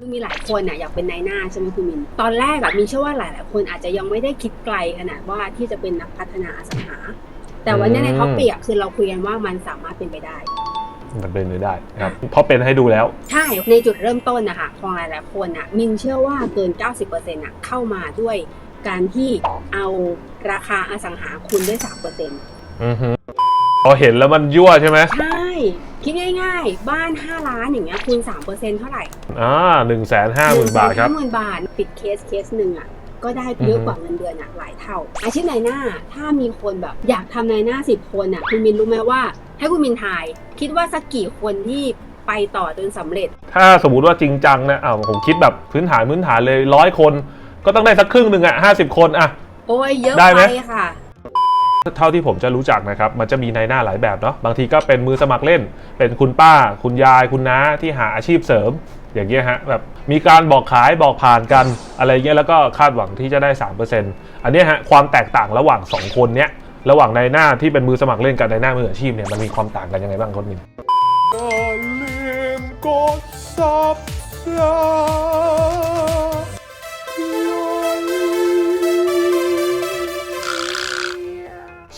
คือมีหลายคนน่ะอยากเป็นนายหน้าใช่ไหมคุณมิน ตอนแรกแบบมีเชื่อว่าหลาย ๆ คนอาจจะยังไม่ได้คิดไกลขนาดว่าที่จะเป็นนักพัฒนาอสังหา แต่วันนี้ในท็อปเปียกคือเราคุยกันว่ามันสามารถเป็นไปได้ มันเป็นไปได้ครับเพราะเป็นให้ดูแล้ว ใช่ ในจุดเริ่มต้นนะคะของหลาย ๆ คนน่ะมินเชื่อว่าเกิน 90%น่ะเข้ามาด้วยการที่เอาราคาอสังหาคูณด้วย3%อือฮึพอเห็นแล้วมันยั่วใช่ไหมใช่ คิดง่ายๆ บ้าน 5 ล้านอย่างเงี้ยคูณ3%เท่าไหร่อ่าหนึ่งแสนห้าหมื่นบาทครับ หมื่นบาทปิดเคสเคสหนึ่งอะก็ได้เยอะกว่าเงินเดือนอะหลายเท่า อาชีพนายหน้าถ้ามีคนแบบอยากทำนายหน้าสิบคนอะคุณมินรู้ไหมว่า ให้คุณมินทาย คิดว่าสักกี่คนที่ไปต่อจนสำเร็จ ถ้าสมมติว่าจริงจังนะอ่าผมคิดแบบพื้นฐานพื้นฐานเลยร้อยคน ก็ต้องได้สักครึ่งหนึ่งอะห้าสิบคนอะ โอ้ยเยอะได้ไหม ไปค่ะ เท่าที่ผมจะรู้จักนะครับ มันจะมีนายหน้าหลายแบบเนาะ บางทีก็เป็นมือสมัครเล่น เป็นคุณป้า คุณยาย คุณน้าที่หาอาชีพเสริม อย่างเงี้ยฮะ แบบมีการบอกขายบอกผ่านกันอะไรเงี้ย แล้วก็คาดหวังที่จะได้ 3%อันนี้ฮะความแตกต่างระหว่าง 2 คนเนี้ย ระหว่างนายหน้าที่เป็นมือสมัครเล่นกับนายหน้ามืออาชีพเนี่ย มันมีความต่างกันยังไงบ้างคนมินก็ลืมกด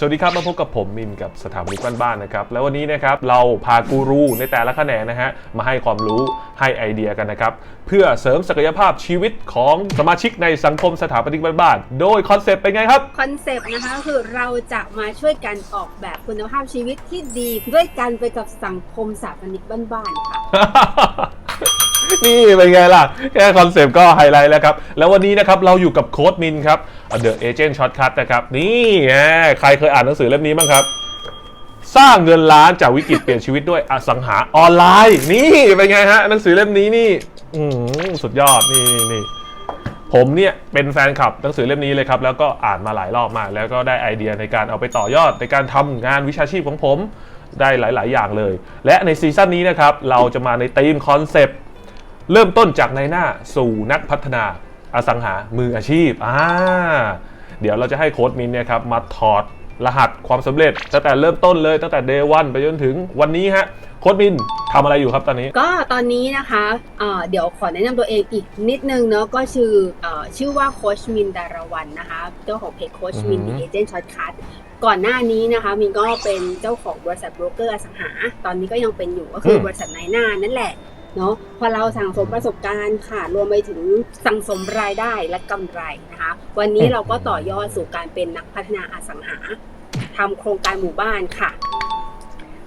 สวัสดีครับ มาพบกับผมมินกับสถาปนิกบ้านๆนะครับ แล้ววันนี้นะครับเราพากูรูในแต่ละแขนงนะฮะมาให้ความรู้ให้ไอเดียกันนะครับ เพื่อเสริมศักยภาพชีวิตของสมาชิกในสังคมสถาปนิกบ้านๆโดยคอนเซปต์เป็นไงครับ คอนเซปต์นะคะก็คือเราจะมาช่วยกันออกแบบคุณภาพชีวิตที่ดี ด้วยกันไปกับสังคมสถาปนิกบ้านๆค่ะ นี่เป็นไงล่ะ แค่คอนเซปต์ก็ไฮไลท์แล้วครับ แล้ววันนี้นะครับเราอยู่กับโค้ดมินครับ The Agent Shortcut นะครับ นี่ใครเคยอ่านหนังสือเล่มนี้บ้างครับ สร้างเงินล้านจากวิกฤตเปลี่ยนชีวิตด้วยอสังหาออนไลน์ นี่เป็นไงฮะหนังสือเล่มนี้นี่อืสุดยอดนี่นี่ผมเนี่ยเป็นแฟนคลับหนังสือเล่มนี้เลยครับ แล้วก็อ่านมาหลายรอบมากแล้วก็ได้ไอเดียในการเอาไปต่อยอดในการทำงานวิชาชีพของผมได้หลาย ๆ อย่างเลย และในซีซั่นนี้นะครับเราจะมาในธีมคอนเซปต์ เริ่มต้นจากในหน้าสู่นักพัฒนาอสังหามืออาชีพอ่าเดี๋ยวเราจะให้โค้ดมินเนี่ยครับมาถอดรหัสความสำเร็จตั้งแต่เริ่มต้นเลยตั้งแต่เดย์วันไปจนถึงวันนี้ฮะโค้ดมินทำอะไรอยู่ครับตอนนี้ ก็ตอนนี้นะคะเอ่อเดี๋ยวขอแนะนำตัวเองอีกนิดนึงเนาะก็ชื่อเอ่อชื่อว่าโคชมินดารวันนะคะเจ้าของเพจโคชมินอือดีฮึเอเจนต์ช็อตคัทก่อนหน้านี้นะคะมินก็เป็นเจ้าของบริษัทโบรกเกอร์อสังหา ตอนนี้ก็ยังเป็นอยู่ก็คืออบริษัทนายหน้านั่นแหละ เนาะพอเราสั่งสมประสบการณ์ค่ะรวมไปถึงสั่งสมรายได้และกำไรนะคะวันนี้เราก็ต่อยอดสู่การเป็นนักพัฒนาอสังหาทำโครงการหมู่บ้านค่ะ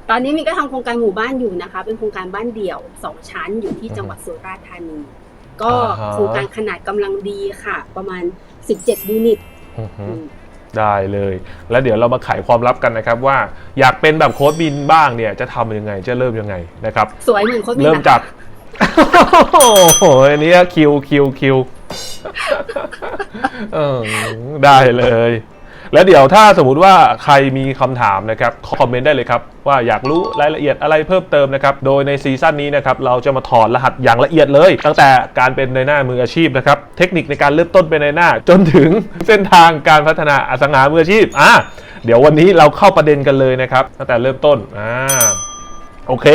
ตอนนี้มินก็ทำโครงการหมู่บ้านอยู่นะคะ เป็นโครงการบ้านเดี่ยวสองชั้นอยู่ที่จังหวัดสุราษฎร์ธานีก็อ่าฮะโครงการขนาดกำลังดีค่ะ ประมาณ 17 ยูนิตอือฮึอืม ได้เลย แล้วเดี๋ยวเรามาไขความลับกันนะครับว่าอยากเป็นแบบโค้ดบินบ้างเนี่ยจะทำยังไงจะเริ่มยังไงนะครับ สวยเหมือนคนมีเริ่มหลัจากโอ้โหอันนี้คิวคิวคิวเออได้เลย แล้วเดี๋ยวถ้าสมมุติว่าใครมีคำถามนะครับคอมเมนต์ได้เลยครับ ว่าอยากรู้รายละเอียดอะไรเพิ่มเติมนะครับ โดยในซีซั่นนี้นะครับเราจะมาถอดรหัสอย่างละเอียดเลย ตั้งแต่การเป็นในหน้ามืออาชีพนะครับเทคนิคในการเริ่มต้นเป็นในหน้า จนถึงเส้นทางการพัฒนาอสังหามืออาชีพอะเดี๋ยววันนี้เราเข้าประเด็นกันเลยนะครับตั้งแต่เริ่มต้นอ่าโอเค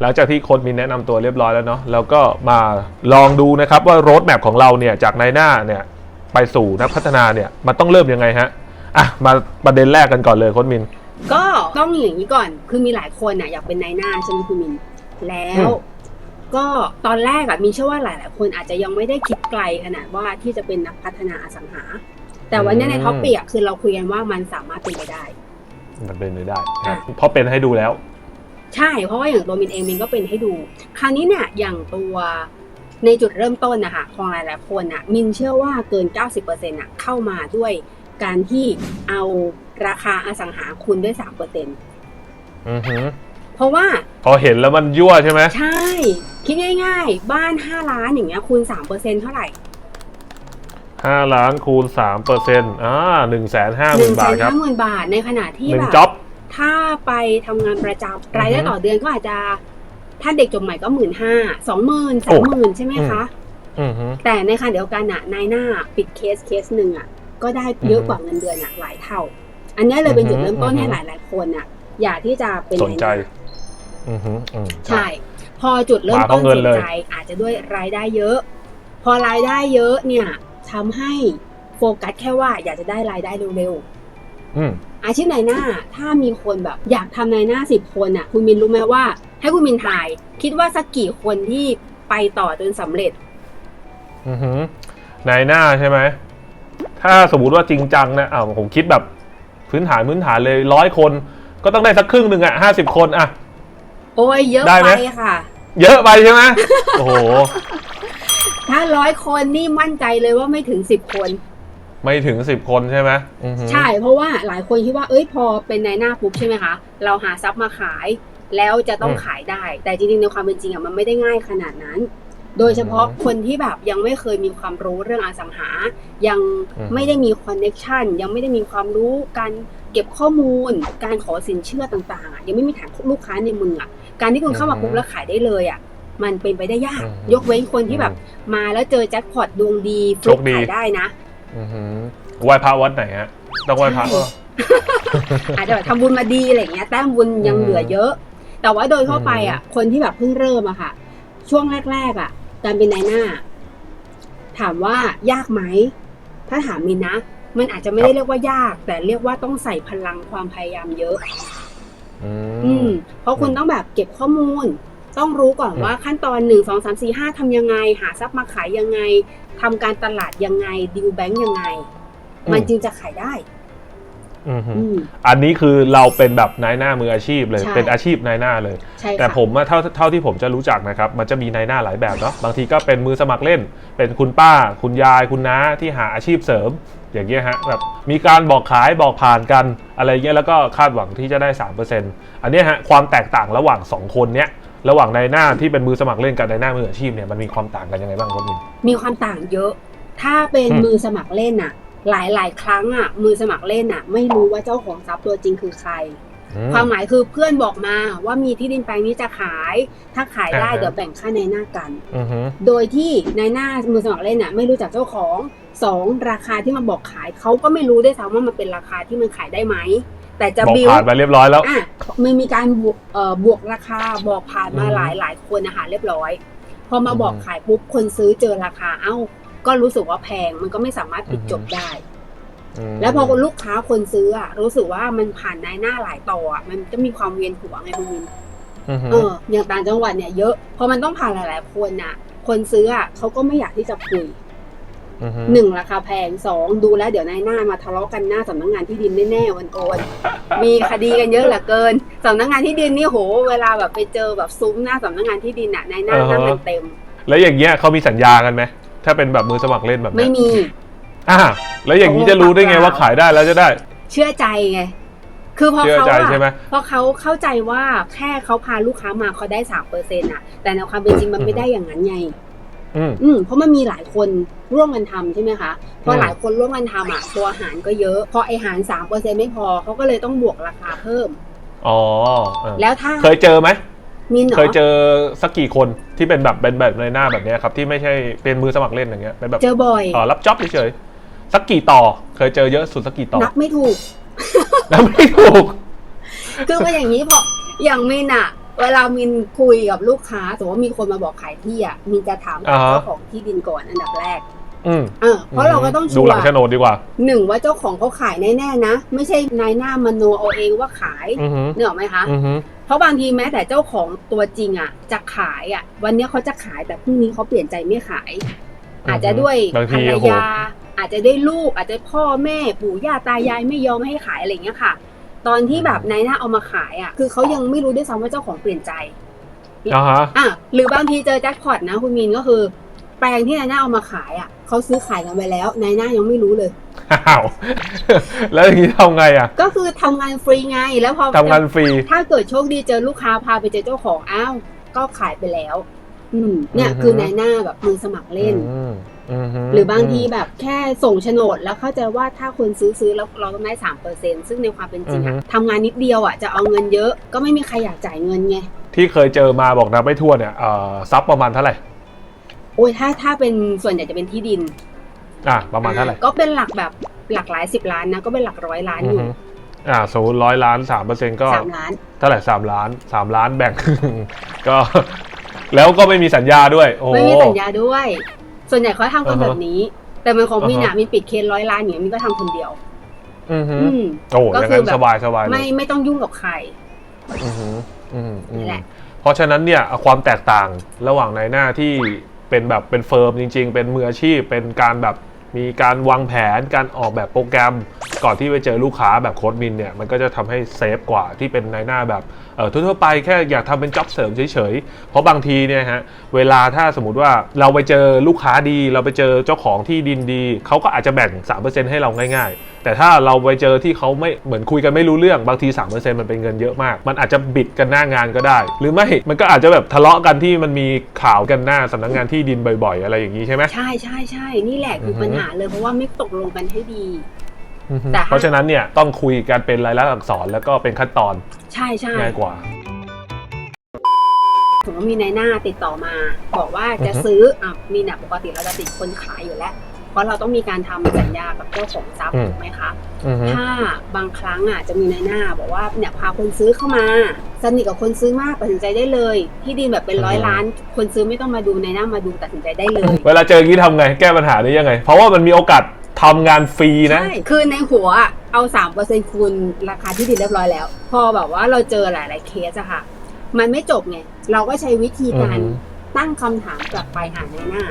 หลังจากที่โค้ดมินแนะนำตัวเรียบร้อยแล้วเนาะแล้วก็มาลองดูนะครับว่าโรดแมพของเราเนี่ยจากในหน้าเนี่ยไปสู่นักพัฒนาเนี่ยมันต้องเริ่มยังไงฮะ อะมาประเด็นแรกกันก่อนเลยโค้ดมิน ก็ต้องอย่างนี้ก่อน คือมีหลายคนน่ะอยากเป็นนายหน้าใช่ไหมคุณมิน แล้วอืมก็ตอนแรกอะมีเชื่อว่าหลาย ๆ คนอาจจะยังไม่ได้คิดไกลขนาดว่าที่จะเป็นนักพัฒนาอสังหา แต่วันนี้ในท็อปเปียกคือเราคุยกันว่ามันสามารถเป็นไปได้ มันเป็นไปได้ครับเพราะเป็นให้ดูแล้ว ใช่เพราะว่าอย่างตัวมินเองมินก็เป็นให้ดู คราวนี้เนี่ยอย่างตัวในจุดเริ่มต้นนะคะของหลายๆคนอะมินเชื่อว่าเกิน 90%อะเข้ามาด้วย การที่เอาราคาอสังหาคูณด้วย3%อือหือเพราะว่าพอเห็นแล้วมันยั่วใช่ไหมใช่ คิดง่ายๆ บ้าน5ล้านอย่างเงี้ยคูณ3%เท่าไหร่ห้าล้านคูณสามเปอร์เซ็นต์อ่าหนึ่งแสนห้าห1มื่นบาทครับห้าหมื่นบาทในขณะที่หนึ่แบงบจ็อบถ้าไปทำงานประจำรายได้ต่อเดือนก็อาจจะ ถ้าเด็กจบใหม่ก็หมื่นห้าสองหมื่นสามหมื่นใช่ไหมคะอือหือแต่ในขณะเดียวกันอะนายหน้าปิดเคสเคสหนึ่งอะ ก็ได้เยอะกว่าเงินเดือนอะหลายเท่า อันนี้เลยเป็นจุดเริ่มต้นอือฮึให้หลายๆคนอะอยากที่จะเป็นสนนายหใจน้าอือหืออืมใช่พพอจุดเริ่มมาเพต้ราะนเงินเสียเลยใจอาจจะด้วยรายได้เยอะ พอรายได้เยอะเนี่ยทำให้โฟกัสแค่ว่าอยากจะได้รายได้เร็วอืมๆอาชีพนายหน้าถ้ามีคนแบบ อยากทำนายหน้าสิบคนอะ คุณมินรู้ไหมว่า ให้คุณมินทาย คิดว่าสักกี่คนที่ไปต่อจนสำเร็จอือหือนายหน้าใช่ไหม ถ้าสมมติว่าจริงจังนะอ้าวผมคิดแบบพื้นฐานพื้นฐานเลยร้อยคน ก็ต้องได้สักครึ่งหนึ่งอะห้าสิบคนอะ โอ้ยเยอะได้ไหไปมค่ะ เยอะไปใช่ไหมโอ้โห ถ้าร้อยคนนี่มั่นใจเลยว่าไม่ถึงสิบคน ไม่ถึงสิบคนใช่ไหมอือหือใช่ เพราะว่าหลายคนคิดว่า เอ้ยพอเป็นนายหน้าปุ๊บใช่ไหมคะ เราหาทรัพย์มาขาย แล้วจะต้องอืมขายได้ แต่จริงๆในความเป็นจริงอะมันไม่ได้ง่ายขนาดนั้น โดยเฉพาะอืมคนที่แบบยังไม่เคยมีความรู้เรื่องอสังหา ยังอืมไม่ได้มีคอนเน็ชันยังไม่ได้มีความรู้การเก็บข้อมูล การขอสินเชื่อต่างๆอะยังไม่มีฐานลูกค้าในมืออะการที่คุณเข้ามาปุ๊บแล้วขายได้เลยอะมันเป็นไปได้ยาก ยกเว้นคนที่แบบ มาแล้วเจอแจ็คพอตดวงดีฟลุกโชคดีขายได้นะอือหือไหว้พระวัดไหนฮะต้องไหว้พระใช่อาจจะแบบทำบุญมาดีอะไรอย่างเงี้ยแต้มบุญยังอืมเหลือเยอะ แต่ว่าโดยทั่วไปอะ คนที่แบบเพิ่งเริ่มอะค่ะ ช่วงแรกๆอะ การเป็นนายหน้า ถามว่ายากไหม ถ้าถามมินนะ มันอาจจะไม่ได้เรียกว่ายาก แต่เรียกว่าต้องใส่พลังความพยายามเยอะ อือืมมเพราะคุณต้องแบบเก็บข้อมูล ต้องรู้ก่อนอืมว่าขั้นตอนหนึ่งสองสามสี่ห้าทำยังไง หาทรัพย์มาขายยังไงทำการตลาดยังไงดิวแบงก์ยังไง มันจึงจะขายได้ อือหืออืมอันนี้คือเราเป็นแบบนายหน้ามืออาชีพเลย ใช่เป็นอาชีพนายหน้าเลย ใช่ค่ะแต่ผมอะเท่าเท่าที่ผมจะรู้จักนะครับ มันจะมีนายหน้าหลายแบบเนาะบางทีก็เป็นมือสมัครเล่น เป็นคุณป้า คุณยาย คุณน้าที่หาอาชีพเสริม อย่างเงี้ยฮะแบบมีการบอกขายบอกผ่านกันอะไรเงี้ยแล้วก็คาดหวังที่จะได้ 3%อันเนี้ยฮะความแตกต่างระหว่าง2คนเนี้ยระหว่างนายหน้าที่เป็นมือสมัครเล่นกับนายหน้ามืออาชีพเนี่ยมันมีความต่างกันยังไงบ้างครับมิน มีความต่างเยอะ ถ้าเป็นอืม มือสมัครเล่นอะ หลายหลายๆครั้งอะมือสมัครเล่นอะไม่รู้ว่าเจ้าของทรัพย์ตัวจริงคือใครอืมความหมายคือเพื่อนบอกมาว่ามีที่ดินแปลงนี้จะขาย ถ้าขายได้อ่าฮะเดี๋ยวแบ่งค่าในหน้ากันอือหือโดยที่ในหน้ามือสมัครเล่นอะไม่รู้จักเจ้าของสองราคาที่มาบอกขายเขาก็ไม่รู้ด้วยซ้ำว่ามันเป็นราคาที่มันขายได้ไหมแต่จะบอกบิวผ่านไปเรียบร้อยแล้วอะมันมีการบวกเอ่อบวกราคาบอกผ่านมาอืมหลายหลายคนนะคะเรียบร้อย พอมาอืมบอกขายปุ๊บคนซื้อเจอราคาเอ้า ก็รู้สึกว่าแพงมันก็ไม่สามารถปิดอืมจบได้มแล้วพอคนลูกค้าคนซื้ออะรู้สึกว่ามันผ่านนายหน้าหลายต่ออะมันจะมีความเวียนหัวไงคุณมินอือหือเอออย่างต่างจังหวัดเนี่ยเยอะพอมันต้องผ่านหลาย ๆ คนน่ะคนซื้ออะเขาก็ไม่อยากที่จะคุยอือหือหนึ่งราคาแพงสองดูแล้วเดี๋ยวนายหน้ามาทะเลาะกันหน้าสำนักงานที่ดินแน่ๆวันโอนมีคดีกันเยอะเหลือเกินสำนักงานที่ดินนี่โห เวลาแบบไปเจอแบบซุ้มหน้าสำนักงานที่ดินอะนายหน้านั่งกันเต็มแล้วอย่างเงี้ยเขามีสัญญากันไหม ถ้าเป็นแบบมือสมัครเล่นแบบเนี้ไม่ยมี อ่าแล้วอย่างนี้จะรู้ได้ไงว่าขายได้แล้วจะได้ เชื่อใจไง คือพอเชื่อเขาใจใช่ไหมอะพอเขาเข้าใจว่าแค่เขาพาลูกค้ามาเขาได้สามเปอร์เซ็นต์อะแต่ในความเป็นจริงมันไม่ได้อย่างนั้นไง อืม อืมเพราะมันมีหลายคนร่วมกันทำใช่ไหมคะพออืมหลายคนร่วมกันทำอะตัวหารก็เยอะ พอไอหารสามเปอร์เซ็นไม่พอเขาก็เลยต้องบวกราคาเพิ่ม อ๋อเออแล้วถ้าเคยเจอไหม มินเหรอ เคยเจอสักกี่คนที่เป็นแบบเป็นแบบในหน้าแบบเนี้ยครับที่ไม่ใช่เป็นมือสมัครเล่นอย่างเงี้ยเป็นแบบเจอบ่อย เออรับจ็อบเฉยๆสักกี่ต่อ เคยเจอเยอะสุดสักกี่ต่อนับไม่ถูก แล้วไม่ถูก คือว่าอย่างนี้พออย่างมินอะเวลามินคุยกับลูกค้าสมมติว่ามีคนมาบอกขายที่อะมินจะถามอ่าฮะ เจ้าของที่ดินก่อนอันดับแรก อืมเออเพราะเราก็ต้องดูชัวหลังร์โฉนดดีกว่า หนึ่งว่าเจ้าของเขาขายแน่ๆนะ ไม่ใช่นายหน้ามโนเอาเองว่าขายอือหือเนกออกไหมคะ อือหือเพราะบางทีแม้แต่เจ้าของตัวจริงอะ จะขายอะ วันนี้เขาจะขายแต่พรุ่งนี้เขาเปลี่ยนใจไม่ขาย อาจจะด้วยบางภรทีรโอ้โห ยา อาจจะได้ลูก อาจจะพ่อแม่ปู่ย่าตายายไม่ยอมให้ขายอะไรอย่างเงี้ยค่ะ ตอนที่แบบนายหน้าเอามาขายอะ คือเขายังไม่รู้ด้วยซ้ำว่าเจ้าของเปลี่ยนใจ อ่าฮะ อะหรือบางทีเจอแจ็คพอตนะคุณมินก็คือ แปลงที่นายหน้าเอามาขายอะเขาซื้อขายกันไปแล้วนายหน้ายังไม่รู้เลย อ้าวแล้วอย่างนี้ทำไงอะ ก็คือทำงานฟรีไงแล้วพอทำงานฟรี ถ้าเกิดโชคดีเจอลูกค้าพาไปเจอเจ้าของอ้าวก็ขายไปแล้ว อืมเนี่ยอือฮึ คือนายหน้าแบบมือสมัครเล่น อืมอือหรือบางทีแบบแค่ส่งโฉนดแล้วเข้าใจว่าถ้าคนซื้อซื้อแล้วเราต้องได้สามเปอร์เซ็นซึ่งในความเป็นจริงอะทำงานนิดเดียวอะจะเอาเงินเยอะก็ไม่มีใครอยากจ่ายเงินไง ที่เคยเจอมาบอกนับไม่ทั่วนเนี่ยเอ่อซับประมาณเท่าไหร่ โอ้ยถ้าถ้าเป็นส่วนใหญ่จะเป็นที่ดินอะประมาณเท่าไหร่ก็เป็นหลักแบบหลักหลายสิบล้านนะก็เป็นหลักร้อยล้านอืออยู่ฮึอ่าสมมติร้อยล้านสามเปอร์เซ็นต์ก็สามล้านเท่าไหร่สามล้านสามล้านแบ่งก็ แล้วก็ไม่มีสัญญาด้วยโอ้ไม่มีสัญญาด้วย ส่วนใหญ่เขาทำกันอ่าฮะแบบนี้ แต่มันของมินอ่าอะฮะมีปิดเคสร้อยล้านอย่างนี้มินก็ทำคนเดียว อือหืออืมโอ้ก็อย่างคืนั้อนแบบสบายสบายเลยไม่ไม่ต้องยุ่งกับใคร อือหืออืมอืมนี่แหละเพราะฉะนั้นเนี่ยความแตกต่างระหว่างในหน้าที่ เป็นแบบเป็นเฟิร์มจริง ๆ เป็นมืออาชีพ เป็นการแบบมีการวางแผนการออกแบบโปรแกรม ก่อนที่ไปเจอลูกค้าแบบโค้ดมินเนี่ยมันก็จะทำให้เซฟกว่าที่เป็นในหน้าแบบเออทั่วๆไปแค่อยากทำเป็นจ็อบเสริมเฉยๆ เพราะบางทีเนี่ยฮะเวลาถ้าสมมติว่าเราไปเจอลูกค้าดี เราไปเจอเจ้าของที่ดินดีเขาก็อาจจะแบ่ง 3%ให้เราง่าย ๆ แต่ถ้าเราไปเจอที่เขาไม่เหมือนคุยกันไม่รู้เรื่องบางที 3%มันเป็นเงินเยอะมาก มันอาจจะบิดกันหน้างานก็ได้ หรือไม่มันก็อาจจะแบบทะเลาะกันที่มันมีข่าวกันหน้าสำนักงานที่ดินบ่อย ๆ อะไรอย่างนี้ใช่ไหมใช่ใช่ใช่นี่แหละคือออฮึปัญหาเลยเพราะว่าไม่ตกลงกันให้ดีอือฮึ แต่ถ้าเพราะฉะนั้นเนี่ยต้องคุยกันเป็นรายลักษณ์อักษรแล้วก็เป็นขั้นตอนใช่ใช่ง่ายกว่าสมมติว่ามีนายหน้าติดต่อมา บอกว่าจะอือฮึซื้ออะมีน่ะปกติเราจะติดคนขายอยู่แล้ว เพราะเราต้องมีการทำสัญญากับเจ้าของทรัพย์ถูกไหมคะอือฮึถ้าบางครั้งอะจะมีนายหน้าบอกว่าเนี่ยพาคนซื้อเข้ามาสนิทกับคนซื้อมากตัดสินใจได้เลย ที่ดินแบบเป็นร้อยล้าน คนซื้อไม่ต้องมาดูนายหน้ามาดูตัดสินใจได้เลย เวลาเจออย่างนี้ทำไงแก้ปัญหานี้ยังไง เพราะว่ามันมีโอกาส ทำงานฟรีนะ ใช่ คือในหัวอะเอาสามเปอร์เซ็นคูณราคาที่ดินเรียบร้อยแล้ว พอแบบว่าเราเจอหลาย ๆ เคสอะค่ะ มันไม่จบไง เราก็ใช้วิธีการอือฮึ ตั้งคำถามกลับไปหานายหน้า